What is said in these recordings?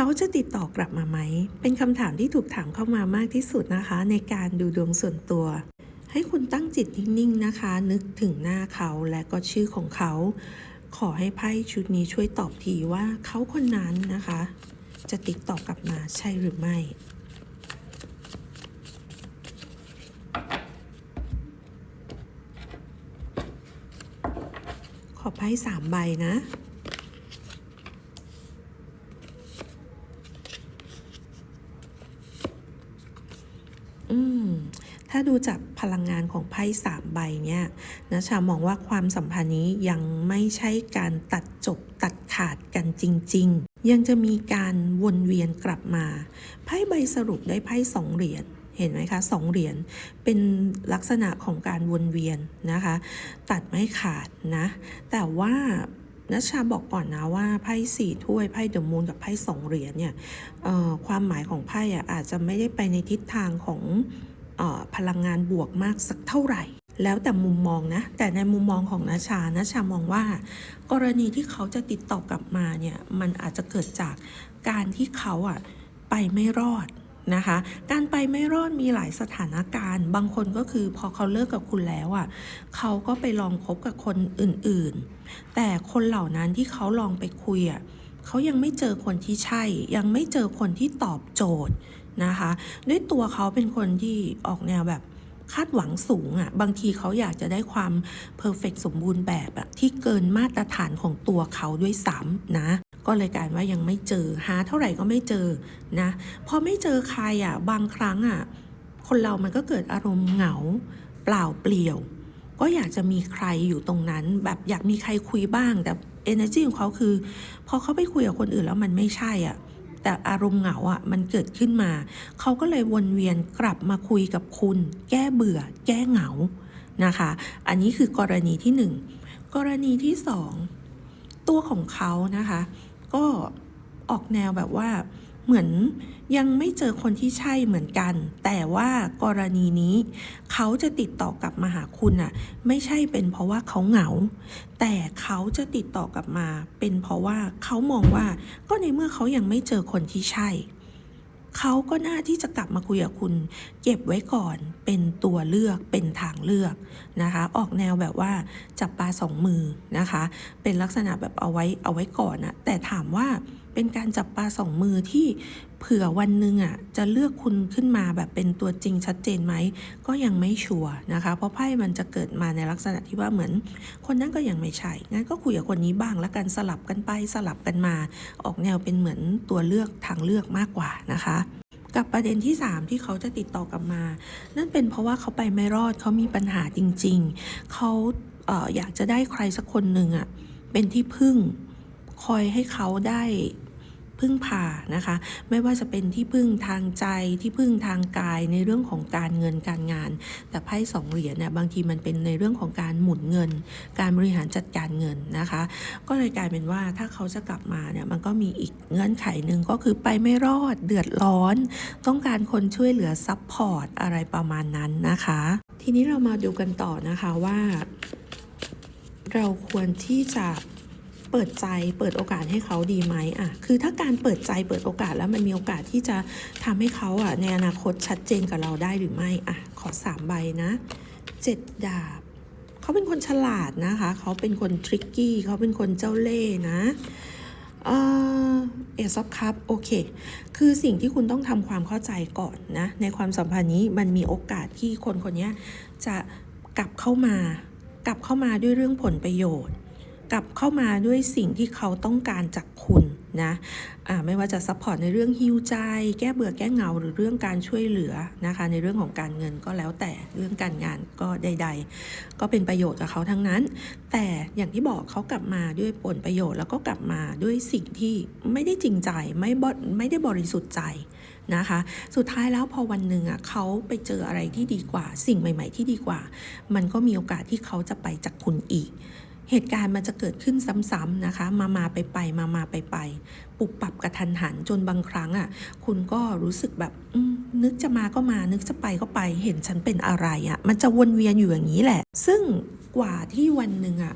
เขาจะติดต่อกลับมาไหม เป็นคำถามที่ถูกถามเข้ามามากที่สุดนะคะ ในการดูดวงส่วนตัว ให้คุณตั้งจิตนิ่งๆนะคะ นึกถึงหน้าเขาและก็ชื่อของเขา ขอให้ไพ่ชุดนี้ช่วยตอบทีว่าเขาคนนั้นนะคะ จะติดต่อกลับมาใช่หรือไม่ขอไพ่สามใบนะ อืม ถ้าดูจากพลังงานของไพ่สามใบเนี่ยนะชามองว่าความสัมพันธ์นี้ยังไม่ใช่การตัดจบตัดขาดกันจริง ๆ ยังจะมีการวนเวียนกลับมา ไพ่ใบสรุปได้ไพ่สองเหรียญเห็นไหมคะสองเหรียญเป็นลักษณะของการวนเวียนนะคะ ตัดไม่ขาดนะ แต่ว่านัชชาบอกก่อนนะว่าไพ่สี่ถ้วยไพ่เดอะมูนกับไพ่สองเหรียญเนี่ยความหมายของไพ่อะอาจจะไม่ได้ไปในทิศทางของ พลังงานบวกมากสักเท่าไหร่ แล้วแต่มุมมองนะ แต่ในมุมมองของนัชานัชามองว่า กรณีที่เขาจะติดต่อกลับมาเนี่ยมันอาจจะเกิดจากการที่เขาอะไปไม่รอดนะคะการไปไม่รอดมีหลายสถานการณ์ บางคนก็คือพอเขาเลิกกับคุณแล้วอะเขาก็ไปลองคบกับคนอื่นๆ แต่คนเหล่านั้นที่เขาลองไปคุยอะเขายังไม่เจอคนที่ใช่ ยังไม่เจอคนที่ตอบโจทย์ นะคะ ด้วยตัวเขาเป็นคนที่ออกแนวแบบคาดหวังสูงอะ่ะบางทีเขาอยากจะได้ความเพอร์เฟกสมบูรณ์แบบอะที่เกินมาตรฐานของตัวเขาด้วยซ้ำนะ ก็เลยกลายว่ายังไม่เจอหาเท่าไหร่ก็ไม่เจอนะพอไม่เจอใครอะ่ะบางครั้งอะ่ะคนเรามันก็เกิดอารมณ์เหงา เปล่าเปลี่ยว ก็อยากจะมีใครอยู่ตรงนั้น แบบอยากมีใครคุยบ้างแต่ energy ของเขาคือ พอเขาไปคุยกับคนอื่นแล้วมันไม่ใช่อะ แต่อารมณ์เหงาอะมันเกิดขึ้นมา เขาก็เลยวนเวียนกลับมาคุยกับคุณ แก้เบื่อ แก้เหงานะคะ อันนี้คือกรณีที่หนึ่งกรณีที่สองตัวของเขานะคะ ก็ออกแนวแบบว่า เหมือนยังไม่เจอคนที่ใช่เหมือนกัน แต่ว่ากรณีนี้ เขาจะติดต่อกลับมาหาคุณอะไม่ใช่เป็นเพราะว่าเขาเหงา แต่เขาจะติดต่อกลับมา เป็นเพราะว่าเขามองว่าก็ในเมื่อเขายังไม่เจอคนที่ใช่ เขาก็น่าที่จะกลับมาคุยกับคุณ เก็บไว้ก่อนเป็นตัวเลือกเป็นทางเลือกนะคะ ออกแนวแบบว่าจับปลาสองมือนะคะ เป็นลักษณะแบบเอาไว้เอาไว้ก่อนอะแต่ถามว่า เป็นการจับปลาสองมือที่เผื่อวันหนึ่งอะจะเลือกคุณขึ้นมาแบบเป็นตัวจริงชัดเจนไหม ก็ยังไม่ชัวร์นะคะ เพราะไพ่มันจะเกิดมาในลักษณะที่ว่าเหมือน คนนั้นก็ยังไม่ใช่งั้นก็คุยกับคนนี้บ้างแล้วกันสลับกันไปสลับกันมา ออกแนวเป็นเหมือนตัวเลือกทางเลือกมากกว่านะคะกับประเด็นที่ 3 ที่เขาจะติดต่อกลับมา นั่นเป็นเพราะว่าเขาไปไม่รอดเขามีปัญหาจริง ๆ เขาเอออยากจะได้ใครสักคนหนึ่งอะเป็นที่พึ่งคอยให้เขาได้ พึ่งพานะคะ ไม่ว่าจะเป็นที่พึ่งทางใจที่พึ่งทางกายในเรื่องของการเงินการงาน แต่ไพ่สองเหรียญเนี่ยบางทีมันเป็นในเรื่องของการหมุนเงิน การบริหารจัดการเงินนะคะ ก็เลยกลายเป็นว่าถ้าเขาจะกลับมาเนี่ยมันก็มีอีกเงื่อนไขหนึ่งก็คือไปไม่รอดเดือดร้อน ต้องการคนช่วยเหลือซัพพอร์ตอะไรประมาณนั้นนะคะ ทีนี้เรามาดูกันต่อนะคะว่า เราควรที่จะ เปิดใจเปิดโอกาสให้เขาดีไหมอะคือถ้าการเปิดใจเปิดโอกาสแล้วมันมีโอกาสที่จะทำให้เขาอะในอนาคตชัดเจนกับเราได้หรือไม่อะขอสามใบนะเจ็ดดาบเขาเป็นคนฉลาดนะคะ เขาเป็นคนทริกกี้เขาเป็นคนเจ้าเล่ห์นะเออเอซอฟคัพโอเค คือสิ่งที่คุณต้องทำความเข้าใจก่อนนะ ในความสัมพันธ์นี้มันมีโอกาสที่คนคนนี้จะกลับเข้ามากลับเข้ามาด้วยเรื่องผลประโยชน์ กลับเข้ามาด้วยสิ่งที่เขาต้องการจากคุณนะะไม่ว่าจะซัพพอร์ตในเรื่องฮิวใจ แก้เบื่อแก้เหงาหรือเรื่องการช่วยเหลือนะคะ ในเรื่องของการเงินก็แล้วแต่เรื่องการงานก็ใด ๆ ก็เป็นประโยชน์กับเขาทั้งนั้น แต่อย่างที่บอกเขากลับมาด้วยผลประโยชน์ แล้วก็กลับมาด้วยสิ่งที่ไม่ได้จริงใจไม่ไม่ได้บริสุทธิ์ใจนะคะ สุดท้ายแล้วพอวันหนึ่งอะเขาไปเจออะไรที่ดีกว่า สิ่งใหม่ ๆ ที่ดีกว่า มันก็มีโอกาสที่เขาจะไปจากคุณอีก เหตุการณ์มันจะเกิดขึ้นซ้ำๆนะคะ มามาไปไปมามาไปไปปุบปรับกระทันหันจนบางครั้งอะ คุณก็รู้สึกแบบนึกจะมาก็มา นึกจะไปก็ไป เห็นฉันเป็นอะไรอะ มันจะวนเวียนอยู่อย่างนี้แหละ ซึ่งกว่าที่วันหนึ่งอะ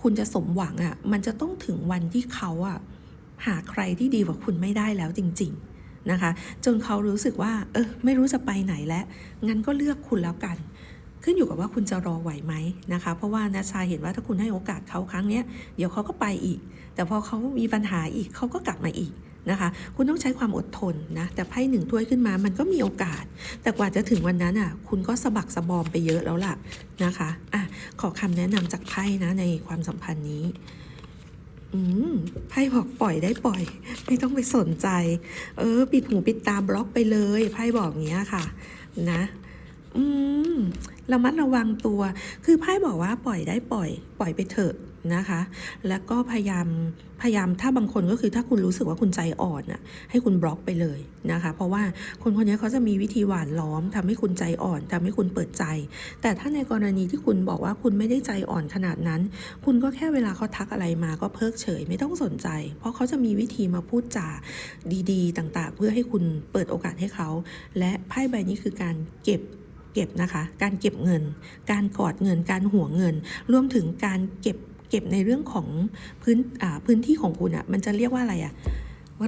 คุณจะสมหวังอะ มันจะต้องถึงวันที่เขาอะ หาใครที่ดีกว่าคุณไม่ได้แล้วจริง ๆนะคะ จนเขารู้สึกว่า เออ ไม่รู้จะไปไหนแล้ว งั้นก็เลือกคุณแล้วกัน ขึ้นอยู่กับว่าคุณจะรอไหวไหมนะคะ เพราะว่านาชาเห็นว่าถ้าคุณให้โอกาสเขาครั้งเนี้ยเดี๋ยวเขาก็ไปอีก แต่พอเขามีปัญหาอีกเขาก็กลับมาอีกนะคะคุณต้องใช้ความอดทนนะแต่ไพ่หนึ่งถ้วยขึ้นมามันก็มีโอกาส แต่กว่าจะถึงวันนั้นอะคุณก็สะบักสะบอมไปเยอะแล้วล่ะนะคะอะขอคำแนะนำจากไพ่นะในความสัมพันธ์นี้อืมไพ่บอกปล่อยได้ปล่อย ไม่ต้องไปสนใจ เออ ปิดหูปิดตาบล็อกไปเลยไพ่บอกอย่างเงี้ยค่ะ นะ อืมระมัดระวังตัว คือไพ่บอกว่าปล่อยได้ปล่อย ปล่อยไปเถอะนะคะ แล้วก็พยายามพยายามถ้าบางคนก็คือถ้าคุณรู้สึกว่าคุณใจอ่อนน่ะให้คุณบล็อกไปเลยนะคะ เพราะว่าคนคนนี้เขาจะมีวิธีหวานล้อมทำให้คุณใจอ่อนทำให้คุณเปิดใจ แต่ถ้าในกรณีที่คุณบอกว่าคุณไม่ได้ใจอ่อนขนาดนั้น คุณก็แค่เวลาเขาทักอะไรมาก็เพิกเฉย ไม่ต้องสนใจ เพราะเขาจะมีวิธีมาพูดจาดี ๆ ต่างๆ เพื่อให้คุณเปิดโอกาสให้เขา และไพ่ใบนี้คือการเก็บ เก็บนะคะ การเก็บเงิน การกอดเงิน การหัวเงิน รวมถึงการเก็บเก็บในเรื่องของพื้นอ่าพื้นที่ของคุณอะ่ะ มันจะเรียกว่าอะไรอะ่ะ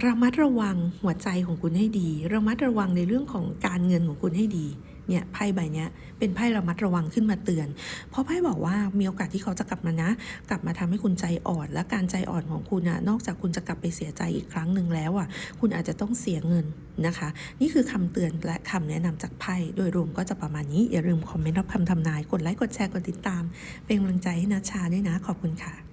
ระมัดระวังหัวใจของคุณให้ดี ระมัดระวังในเรื่องของการเงินของคุณให้ดี เนี่ยไพ่ใบเนี้ยเป็นไพ่ระมัดระวังขึ้นมาเตือน เพราะไพ่บอกว่ามีโอกาสที่เขาจะกลับมานะ กลับมาทำให้คุณใจอ่อน และการใจอ่อนของคุณอะนอกจากคุณจะกลับไปเสียใจอีกครั้งหนึ่งแล้วอะคุณอาจจะต้องเสียเงินนะคะ นี่คือคำเตือนและคำแนะนำจากไพ่โดยรวมก็จะประมาณนี้อย่าลืมคอมเมนต์รับคำทำนายกดไลค์กดแชร์กดติดตาม เป็นกำลังใจให้นัชชาด้วยนะขอบคุณค่ะ